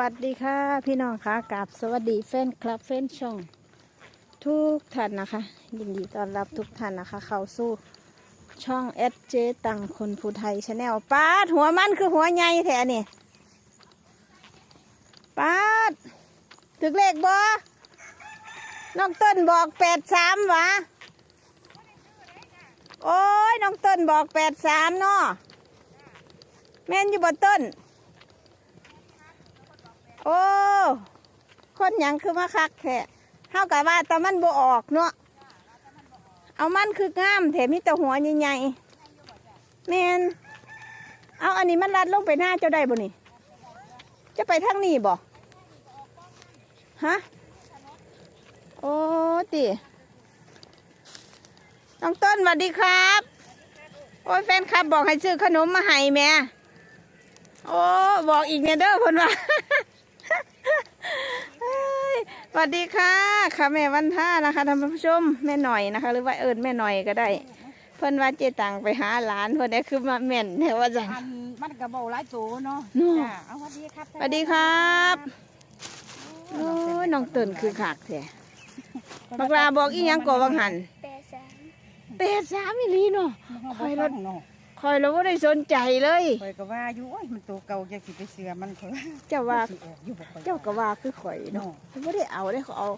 วัสดีค่ะ พี่น้องค่ะกับสวัสดีแฟนคลับแฟนช่อง ทุกท่านนะคะ ยินดีต้อนรับทุกท่านนะคะ เข้าสู่ช่องเอสเจตังคนผู้ไทยชาแนลป้าดหัวมันคือหัวใหญ่แท้นี่ป้าดถึกเลขบ่น้องต้นบอกแปดสามวะโอ้ยน้องต้นบอกแปดสามเนาะแม่นอยู่บนต้น อ้ คนหยังคือมาคักแท้เฮากับว่าแต่มันบ่ออกเนาะ เอามันคืองามแถมมีแต่หัวใหญ่ๆแมนเอาอันนี้มันรัดลงไปหน้าเจ้าได้บ่นี่ จะไปทางนี้บ่ฮะ โอ้ติน้องต้นสวัสดีครับ โอ้ยแฟนคลับบอกให้ซื้อขนมมาให้แม่ โอ้ บอกอีกเนี่ยเด้อเพิ่นว่า สวัสดีค่ะ ค่ะแม่วันท่านะคะท่านผู้ชมแม่หน่อยนะคะ หรือว่าเอิญแม่หน่อยก็ได้ เพิ่นว่าเจตังไปหาหลานเพิ่นได้คือมาแม่นแท้ว่าจังอันมันกระเบาหลายตัวเนาะเนาะจ้ะเอาสวัสดีครับสวัสดีครับโอ้ยน้องเตินคือขากแท้บักลาบอกอีหยังก่อบังหันแปดสามแปดสามอีหลีเนาะคคออยยรรถถเนาะ คอยเราบ่ได้สนใจเลยคอยก็ว่าอยู่โอ้ยมันตัวเก่าจะสิไปเสือมันเขาเจ้าว่า สิออกอยู่บ่ค่อยเจ้าก็ว่าคือข่อยเนาะเนาะเขาบ่ได้เอาได้เขาเอา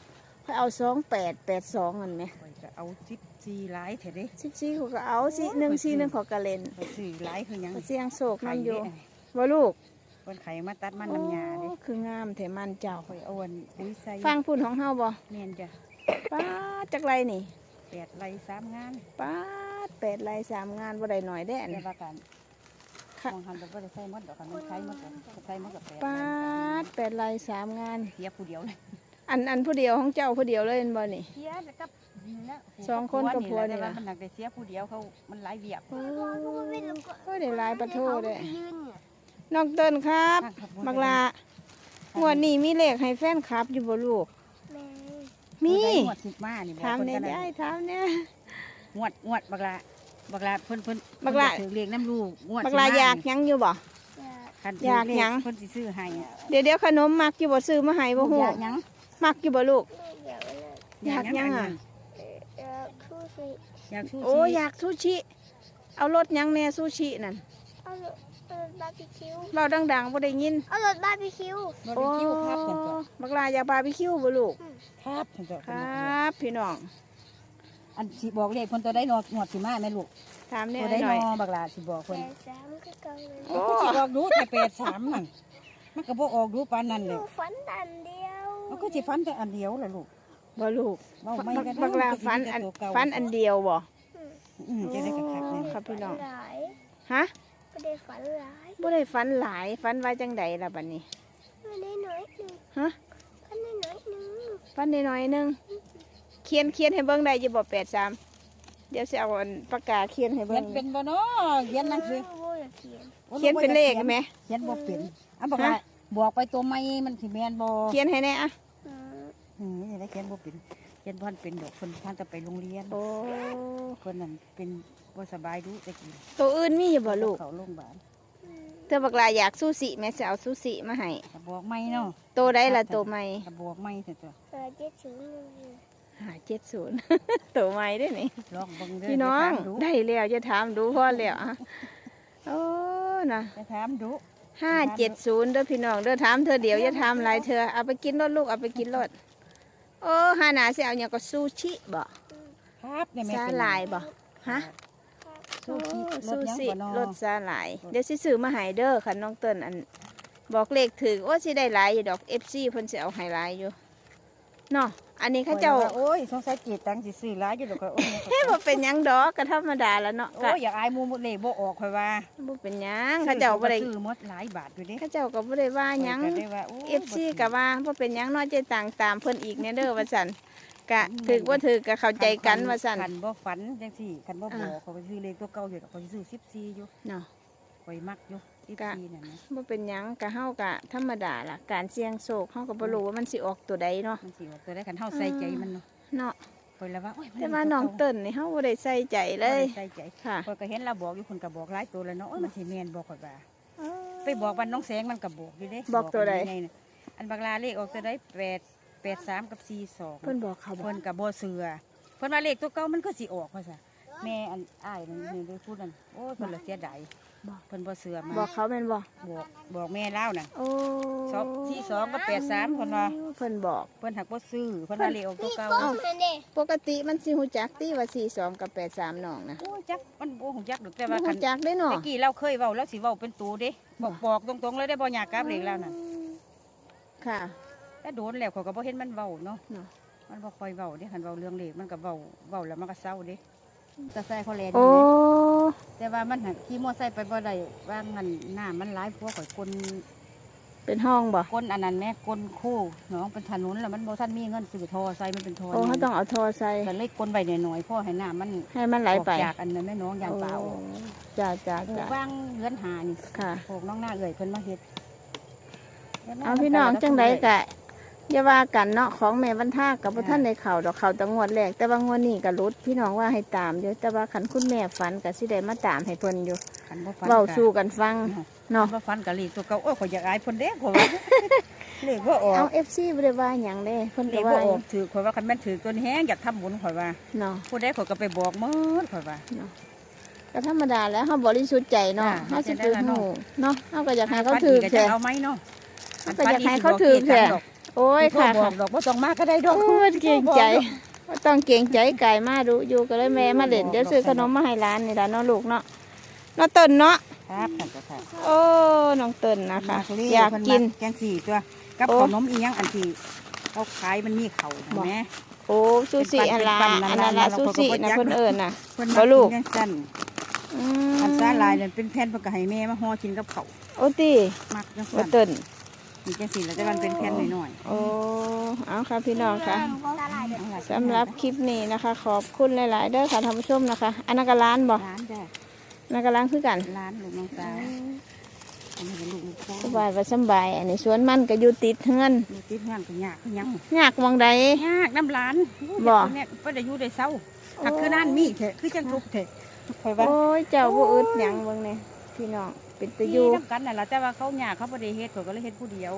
เขาเอาสองแปดแปดสองนั่นไหมคอยก็เอาสิบสี่หลายเถอะเด้สิบสี่เขาก็เอาสิหนึ่งสี่หนึ่งเขาก็เล่นไปซื้อหลายคือหยังเสียงโศกไข่นั่นอยู่เด้ว่าลูกคนไข่มาตัดมันน้ำยาเด้โอ้คืองามแถมันเจ้าคอยเอาอันปุ๋ยใส่ฟังพูดของเฮาบ่เนียนจ้ะป้าดจักไรนี่ แปดไรสามงานป้าด แปดไรสามงานบ่ได้หน่อยได้อันแต่นี้ว่ากันค่ะมองหันแต่ว่าได้ใส่หมดดอกกันมันใช้หมดดอกใส่หมดกับแปดป้าไรดแปดไรสามงาน เสียผู้เดียวเลยอันอันผู้เดียวของเจ้าผู้เดียวเลยเห็นบ่นี่ เสียแต่กับนี่แหละสองคนกับผัวนี่แหละล่ะมันหนักได้เสียผู้เดียวเขามันหลายเบียบโอ้ก็ได้หลายประโทษเลยยืนเนี่ยน้องเติ้นครับครับบักลาหัวดนี้มีเลขให้แฟนคลับอยู่บ่ลูกแม่มีงวดสิบมานี่บอกถามคนแน่กันยายถามเนี่ย งวดงวดบักลาบักลาเพิ่นเพิ่นบักลาถือเรียกน้ำลูกงวดบักลาอยากหยังอยู่บ่อยากคันอยากหยัง เพิ่นสิซื้อให้อะเดี๋ยวเดี๋ยวขนมมักอยู่บ่ซื้อมาให้บ่ฮู้อยากหยังมักอยู่บ่ลูก อยากอะไรอยากหยังอะอยากคู่สิอยากชูโอ้อยากซูชิ เอารสหยังแน่ซูชินั่นเอารถเอารถบาร์บีคิวเราดังๆบ่ได้ยินเอารถบาร์บีคิวบาร์บีคิวครับเพิ่นก็บักลาอยากบาร์บีคิวบ่ลูก ครับเพิ่นก็ครับพี่น้อง อันสิบอกเลขเพิ่นตัวได้นองวดสิมาแม่ลูกถามแน่ตัวได้หนน่อย อบักลาสิบอกแปเพิ่นดสามก็เก่าเลยโอ้มันก็สิบอกดูแต่แปดสามนั่นมันก็บ่ออกดูปานนั้นหเลนูยฝันอันเดียวมันก็สิฟันแต่อันเดียวล่ะลูกบ่ลูกเว้าไม่บักก็ได้บักลามันก็สิฟันมีแต่อันตัวเก่าฟันอันเดียวบ่ อืมจะได้กระคักแน่ ครับพี่น้องหลายฮะไม่ได้ฝันหลายบ่ได้ฟันหลายฟันไว้จังใดล่ะบัดนี้ไม่ได้น้อยหนึ่งฮะฝันได้น้อยหนึ่งฟันน้อยๆหนึงเขียนเขียนให้เบิ่งได้อยู่บ่83เดี๋ยวสิเอาอันปากกาเขียนให้เขีเบิ่ยงนเป็นบ่เนาะเขียนหนังสือโอ้ยอยากเขียนเขียนเป็นเลขไหม เขียนบ่เป็นอะบอกว่าบอกไปตัวไม่มันสิแม่นบ่เขียนให้แน่อะอืมอืมนี่ได้เขียนบ่เป็นเขียนบ่ทันเป็นดอกเพิ่นท่านจะไปโรงเรียนโอ้เพิ่นนั่นเป็นบ่สบายดูตะกี้ตัวอื่นมีอยู่บ่ลูกเขาโรงพยาบาลอืมเธอบักลาอยากซูชิแม่สิเอาซูชิมาให้ก็บอกไม่เนาะโตได้ละโตใหม่ก็บอกไม่เถอะจ้ะเออเจ็ดถึงหนึ่ง หา70โตใหม่ได้นี่ลองเบิ่งเด้อพี่น้องจะถามดูได้แล้วจะถามดูพ่อแล้วอะโอ้นะจะถามดูห้าเจ็ดศูนย์เด้อพี่น้องเด้อถามเธอเดี๋ยวจะถามหลายเธอเอาไปกินรถลูกเอาไปกินรถโอ้ฮานาสิเอาอย่างก็ซูชิบ่ครับเนี่ยแม่ซาเป็นลายบ่ฮะซูชิรซูถยังชิบ่เนาะรสซาลาย เดี๋ยวสิซื้อมาให้เด้อคันน้องเติ้นอัน บอกเลขถือว่าสิได้หลายอยู่ดอก FC เพิ่นสิเอาให้หลายอยู่เนาะ อันนี้เขาเจ้าข้อยว่โอ้ยสงสัยจีตังสิซื้อหลายอยู่ดอกก็โอ้ยเฮ้บ่เป็นหยังดอกก็ธรรมดาแล้วเนาะโอ้ก็ยอยากอายหมู่หมดเลยบ่ออกค่อยว่าบ่เป็นหยังเขาเจ้าบ่ได้ซื้อหมดหลายบาทอยู่เด้เขาเจ้าก็บ่ได้ว่าหยัง ข้อก็ได้ว่าโอ้ยเอฟซีก็ว่าบ่เป็นหยังเน้อยใจต่างตามเพิ่นอีกเนี่ยเด้อว่าซั่นกะถึกว่าถึกก็เข้าใจกันว่าซั่น คันบ่ฝันจังซี่คันบ่อ่าบอกเขาไปซื้อเลขตัวเก่าอยู่ดอกเขาสิซื้อ14อยู่เนาะ ข่อยมักอยู่ กะ14นั่นนะบ่เป็นหยังก็เฮาก็ธรรมดาล่ะ การเสี่ยงโชคเฮาก็บ่รู้ว่ามันสิออกตัวใดเนาะ มันสิว่าตัวได้คันเฮาใส่ใจมันเนาะเนาะข่อยละว่าโอ้ยมัแต่ว่าน้องเติ้นนี่เฮาบ่ได้ใส่ใจเลยใส่ใจค่ะข่อยก็เห็นเราบอกอยู่คนก็บอกหลายตัวแล้วเนาะโอ้ยมันสิแม่นบอกข่อยว่า ไปบอกวันน้องแสงมันก็บอกอยู่เด้บอกตัวใดไงน่ะอันบักลาเลขออกจะได้แปดแปดสามกับสี่สองเพิ่นบอกเขาบอเพิ่กนกับโบเสือเพิ่นว่าเลขตัวเก่ามันก็สิออกว่าซะ แม่อันอ้ายนั่นนี่ได้พูดนั่นโอ้ยเพิ่นละเสียดายเพิ่นบ่เสือมาบอกเขาแม่นบอกบอกบอกแม่เล่าน่ะ โอ้สองที่สองก็แปดสามเพิ่นว่า เพิ่นบอก เพิ่นหักบ่ซื้อเพิ่นว่าเลขออกตัวเก่าก้มมาเด้ปกติมันสิฮู้จักติว่า42กับ83น้องนะโอ้ยจักมันบ่ฮู้จักดอกแต่บ่ว่าคัฮู้นจักได้เนาะตะกี้เราเคยเว้าแล้วสิเว้าเป็นตูเด้บอกบอกตรงๆเลยได้บ่อยากกลับเลขแล้วน่ะค่ะ แต่โดนแล้วเขาก็บ่เห็นมันเว้าเนาะเนาะ มันบ่ค่อยเว้าเด้คันเว้าเรื่องเลขมันก็เว้าเว้าแล้วมันก็เศร้าเด้ แต่ใส่เขาแลนโอ้แต่ว่ามันหักขี่มอไซค์ไปบ่ได้ว่างนั่นน้ามันหลายพวกข่อยคนเป็นห้องบ่คนอันนั้นแม่คนคู่น้องเป็นถนนแล้วมันบ่ทันมีเงินซื้อทอใส่มันเป็นทอโอ้เขาต้องเอาทอใส่ก็เลยคนไว้หน่อยๆพ่อให้น้ามันให้มันไหลไปออกจากอันนั้นแม่น้องยางเปล่าโอ้จ้าจ้าปลูกจ้าว่างเรือนหานี่ค่ะปลูกน้องหน้าเอ่ยเพิ่นมาเฮ็ดเอาพี่น้องจังไดกะ อย่าว่ากันเนาะของแม่บรรทากับบ่ท่านได้เข่าดอกเข่าแตังวดแรก แต่ว่างวดนี้ก็รุดพี่น้องว่าให้ตามอยู่แต่ว่าคันคุณแม่ฝันก็สิได้มาตามให้เพิ่นอยู่คันบ่ฟันเว้าก็สู่กันฟังเนาะบ่ฟันกะลีกตัวเก่าโอ้ยข่อยอยากอายเพิ่นเด้ข่อยว่าเลขบ่ออเอาก FC บ่ได้ว่าหยังเด้เพิ่นเลก็ขว่าบ่ออกถือข่อยว่าคันแม่นถือตัวนี้แฮงอยากทำบุญข่อยว่าเนาะ ผู้ใดข่อยก็ไปบอกหมดข่อยว่า ก็ธรรมดาแล้วเฮาบริสุทธิ์ใจเนาะจ้ะเฮาสิจะได้ถือละเนาะหูเนาะเฮาก็อยากให้เขาฟันถือก็แท้จะเอาไหมเนาะเขาก็อยากให้เขาถือแท้โอ้ย โอ้ยค่ะค่ะบค่ะอกดอกบ่ต้องมาก็ได้ดอกโอ้ยเกรงใจบ่ต้องเกรงใจไก่มาดูอยู่ก็เลยแม่มาเล่นเดี๋ยวซื้อขนมมาให้ร้านนี่ล่ะเนาะลูกเนาะเนาะต้นเนาะครับค่ะค่ะโอ้น้องเติ้นนะคะเลอยากกินแกงสี่ตัวกับโอ้ขนมอีหยังอันที่เขาขายมันมีเขาเห็นไหมโอ้ซูชิเป็นอันปั้ละนเป็นปั้นอันนั้นละเราซูก็ชิบ่นะยักเพิ่นเอิ้นน่ะเพิ่นบ่มาลูกกินจังซั่นอือันมซาลายนั่นเป็นแผ่นเพิ่นก็ให้แม่มาห่อกินกับเขาวโอ้ติมักจังบ่ซั่นเติ้น มีจังสี่แล้วแต่มันเป็นแผ่นหน่อยโอ้เอาค่ะพี่น้องค่ะตลาดๆเอาล่ะสำหรับคลิปนี้นะคะ ขอบคุณหลายๆเด้อค่ะท่านผู้ชมนะคะ อันนั้นก็ร้านบ่ร้านจ้ะอันนั้นก็ร้านคือกันร้านลูกน้องสาวอันนี้เป็นลูกน้องสาวสบายว่าสำบายอันนี้สวนมันก็อยู่ติดเฮือนมีติดงานก็ยากคือหยังยากมองใด ยากน้ำร้านบ่ เนี่ยเพิ่นได้อยู่ได้เศร้าหักคือนั่นมีเถอะคือจังทุกข์เถอะคอยว่าโอ้ยเจ้าบ่อึดหยังเบิ่งนี่พี่น้อง เป็นตะที่อยู่น้ำกันน่ะล่ะแต่ว่าเขาหยากเขาบ่ได้เฮ็ดเขาก็เลยเฮ็ดผู้เดียว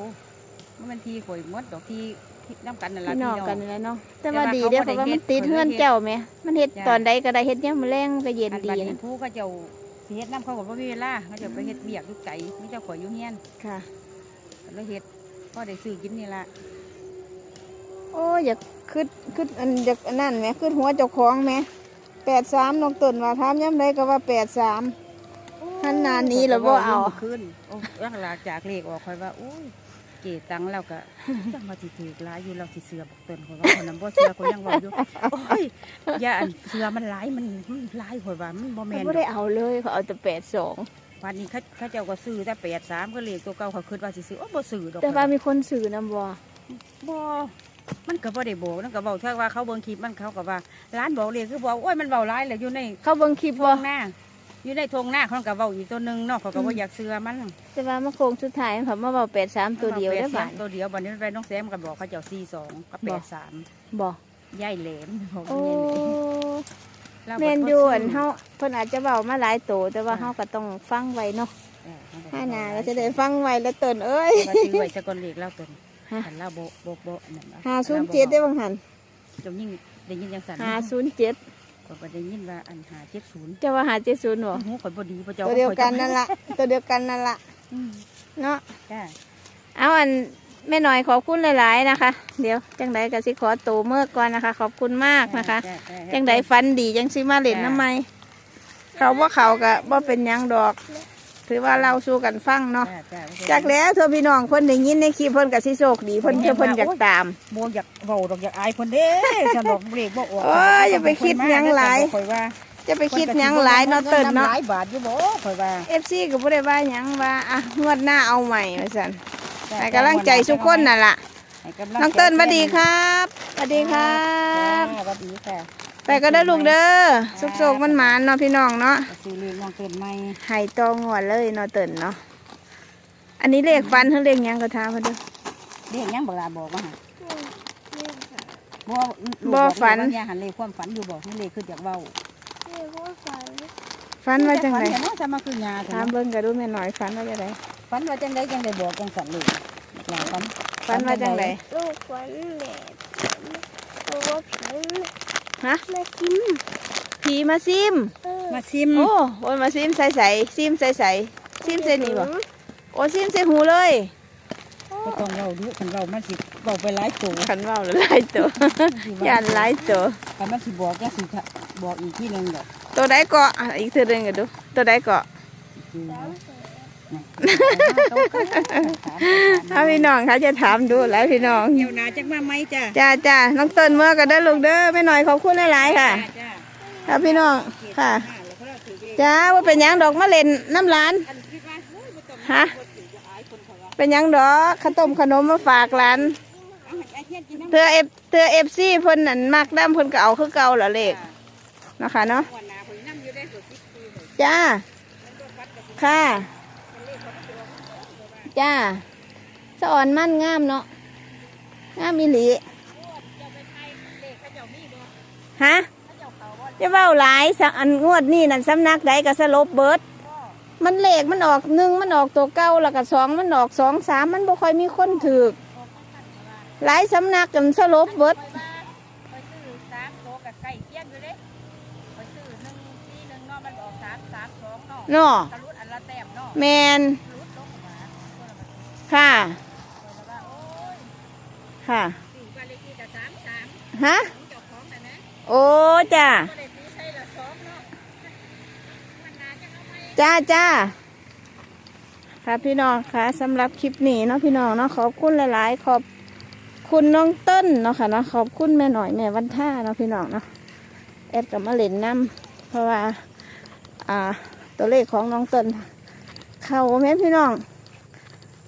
มันเป็นทีข่อยหมดดอกที่ที่น้ำกันน่ะล่ะพี่น้องพี่น้องกันนี่แหละเนาะแต่แต่ว่าว่าดีเขาเด้อบ่เพได้ราะว่าเฮ็มันดติดเขาเลยเฮือนเฮ็ดเจ้าแหมมันเฮ็ดจ้ะตอนใดก็ได้เฮ็ดยามมื้อแลงก็เย็นอันดีบัดนี้นะผู้ก็เจ้าสิเฮ็ดน้ำเขาก็บ่มีเวลาเขาจะไปเฮ็ดเวียกลูกไก่มีเจ้าข่อยอยู่เฮียนค่ะ ก็เลยเฮ็ดพอได้ซื้อกินนี่ล่ะโอ้ยอยากคิดคิดอันอยากอันนั่นแหมคิดหัวเจ้าของแหม83น้องต้นว่าถามยามใดก็ว่า83 หันหน้าหนีแล้วบ่เอาคืนโอ้ยหลังจากเลขออกข่อยว่าโอ้ยเจตังแล้วก็จังมาสิถือหลายอยู่เราสิเสือบักเติ้นข่อยว่าคนนั้นบ่เสือข่อยยังเว้าอยู่โอ้ยอย่าอันเสือมันหลายมันมันหลายข่อยว่ามันบ่แม่เขานไม่ดได้อกเอาเลยเขาเอาแต่แปดสองวันนี้เขาเขาเจ้าก็ซื้อแต่83ก็เลขตัวเก่าเขาคิดว่าสิซื้อโอ้บ่ซื้อดอกแต่ว่ามีคนสื่อนำบ่บ่มันก็บ่ได้บอกนั่นก็เว้าถ้าว่าเขาเบิ่งคลิปมันเขาก็ว่าร้านบอกเลขคือบอกโอ้ยมันเว้าหลายแล้วอยู่ในเขาเบิ่งคลิปทบ่งหน้า อยู่ในทงหน้าเขาก็เว้าอีกตัวหนึงเนาะเขาก็บ่อยากเสือมันแต่ว่ามาโค้งสุดท้ายเขามาบอกแปดสามตัวเดียวได้ได้บ่าตัวเดียวบัดนี้มันไปน้องแซมก็บอกเขาเจ้า42กับบ่83บ่ยายแหลมบอกโอ้ยายแหลมแม่นอยู่อันเฮาเพิ่นอาจจะเว้ามาหลายโตแต่ว่าเฮาก็ต้องฟังไว้เนาะห้านาก็จะได้ฟังไว้แล้วต้นเอ้ยว่าซื้อไว้สกอนเลขแล้วตัวฮะหันแล้วโบโบโบนั่นห้าศูนย์เจ็ดได้บางหันจงยิ่งได้ยินจังสันห้าศูนย์เจ็ด ก็บ่ได้ยินว่าอันหาเจ็ดศูนย์จะว่าหาเจ็ดศูนย์บ่หูข่อยบ่ดีบ่เจ้าตัวเดียวกันนั่นละตัวเดียวกันนั่นละอืมเนาะจ้าเอาอันแม่หน่อยขอบคุณหลายๆนะคะ เดี๋ยวจังไดก็สิขอตัวเมื่อก่อนนะคะ ขอบคุณมากนะคะ จ้จ้จังไดฟันดีจังสิมาเล่นน้ำไม้เขาว่าเขาก็บ่เป็นหยังดอก ถือว่าเราสู้กันฟังเนาะจ้าจ้าจากแล้วเธอพี่น้องเพิ่นได้ยินในคลิปเพิ่นก็สิโชคดีเพิ่นเพิ่นเพิ่นอยากตามบ่อยากเว้าดอกอยากอายคนเด้ฉันบอกเบรกบ่ออกโอ้ยอย่าไปคิดหยังหลายข่อยว่าจะไปคิดหยังหลายเนาะเติ้นเนาะหลายบาทอยู่บ่ข่อยว่า FC ก็บ่ได้ว่าหยังว่าอะงวดหน้าเอาใหม่ว่าซั่นให้กำลังใจทุกคนน่ะล่ะให้กำลังน้องเติ้นสวัสดีครับสวัสดีครับจ้าสวัสดีค่ะ ไปก็ได้อลูกเด้อสุกๆมันหมานๆเนาะพี่น้องเนาะซื้อเลขน้องเติ้นใหม่ให้ตองวดเลยเนาะเติ้นเนาะอันนี้เลขฟันเฮาเลขหยังก็ถามเพิ่นเด้อเรียกยังบอกลาบอกว่าหาบ่บ่ฝันลูกบอกเลยว่าแม่หันเลขความฝันอยู่บอกนี่เลขคืออยากเว้าเรียกว่าฝันฟันว่าจังไดฝันเนาะจะมาคือยาถามเบิ่งก็ดูแม่น้อยฟันว่าจังไดฝันว่าจังไดจังไดบอกจังสันเลยหลายฝันฝันว่าจังไดลูกฝันแบบตัวว่าผี ฮะมากินผีมาซิมเออมาซิม โอ้โอ้ยมาซิมใส่ใส่ซิมใส่ใส่ซิมใส่นี่บ่โอ้ซิมใส่หูเลยก็ต้องเว้าดูคันเว้ามันสิเว้าไปหลายตัวขันเว่าหรือหลายตัวย่านหลายตัวคันมันสิบอกก็สิบอกอีกที่หนึงดอกตัวใดเกาะอะอีกตัวหนึงก็ดูตัวใดเกาะ คือสามแสนถ้าพี่น้องเขาจะถามดูหลายพี่น้องเดี๋ยวนาจักมาไหมจ้ะจ้าจ้าน้องเต้นเมื่อก็ได้อลูกเด้อไม่หน่อยขอบคุณหลายๆค่ะจ้าครับพี่น้องค่ะแล้วก็เราถือเลขจ้าว่าเป็นหยังดอกมะเล่นน้ำร้านอันคิดว่าเฮ้ยบ่ต้องฮะบ่ถือจะอายคนเขาว่าเป็นหยังดอกข้าวต้มขนมมาฝากร้านเอาให้ไอ้เฮียนกินน้ำเธอเอฟเธอเอฟซีเพิ่นนั่นมักน้ำเพิ่นก็เอาคือเก่าเหรอเลขเนาะคะเนาะวันหนาผมน้ำอยู่ได้สุดที่คือเลยจ้าค่ะ จ้าสะอ่อนมั่นงามเนาะงามอีหลีฮะจะเว้าหลายสักอันงวดนี่นั่นสำนักใดก็สลบเบิด มันเลขมันออกหนึ่งมันออกตัวเก้าแล้วก็สองมันออกสองสามมันบ่ค่อยมีคนถือกหลายสำนักกันสลบเบิดไปซื้อสามโตกับไก่เกี้ยงอยู่เด้ไปซื้อหนึ่งสี่หนึ่งเนาะมันออกสามสามสองเนาะเนาะตะลุดอันละแต้มเนาะ แมน ลุดลงมา ค่ะ ค่ะฮะโอ้จ้าจ้าจ้าค่ะพี่น้องค่ะสำหรับคลิปนี้เนาะพี่น้องเนาะขอบคุณหลาย ๆ ขอบคุณน้องต้นเนาะค่ะเนาะขอบคุณแม่หน่อยแม่วันท่าเนาะพี่น้องเนาะแอดกับมาเล่นน้ำเพราะว่า อ่า ตัวเลขของน้องต้น เข้าแม่พี่น้อง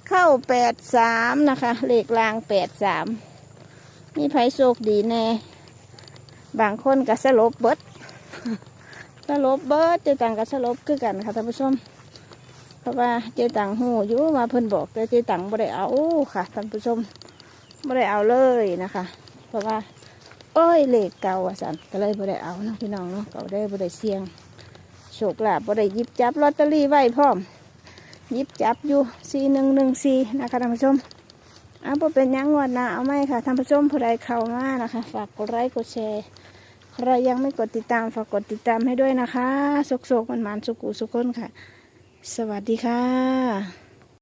เข้าแปดสามนะคะเลขรางแปดสามมีไผโชคดีแน่ บางคนก็สลบเบิดสลบเบิดเจตังกับสลบคือกันค่ะท่านผู้ชม เพราะว่าเจตังหูอยู่มาเพิ่นบอกแต่เจตังบ่ได้เอาค่ะท่านผู้ชมบ่ได้เอาเลยนะคะ เพราะว่าโอ้ยเลขเก่าสันก็เลยบ่ได้เอาเนาะพี่น้องเนาะเก็ได้บ่ได้เสี่ยงโชคลาภบ่ได้หยิบจับลอตเตอรี่ไว้พร้อม ยิบจับอยู่สี่หนึ่งหนึ่งสี่นะคะท่านผู้ชมเอาบเป็นยังงวดหน้าเอาไหมค่ะท่านผู้ชมผู้ใดเข้ามานะคะ ฝากกดไลค์กดแชร์ใครยังไม่กดติดตามฝากกดติดตามให้ด้วยนะคะสุกๆมันๆสุกุสุกคนค่ะ สวัสดีค่ะ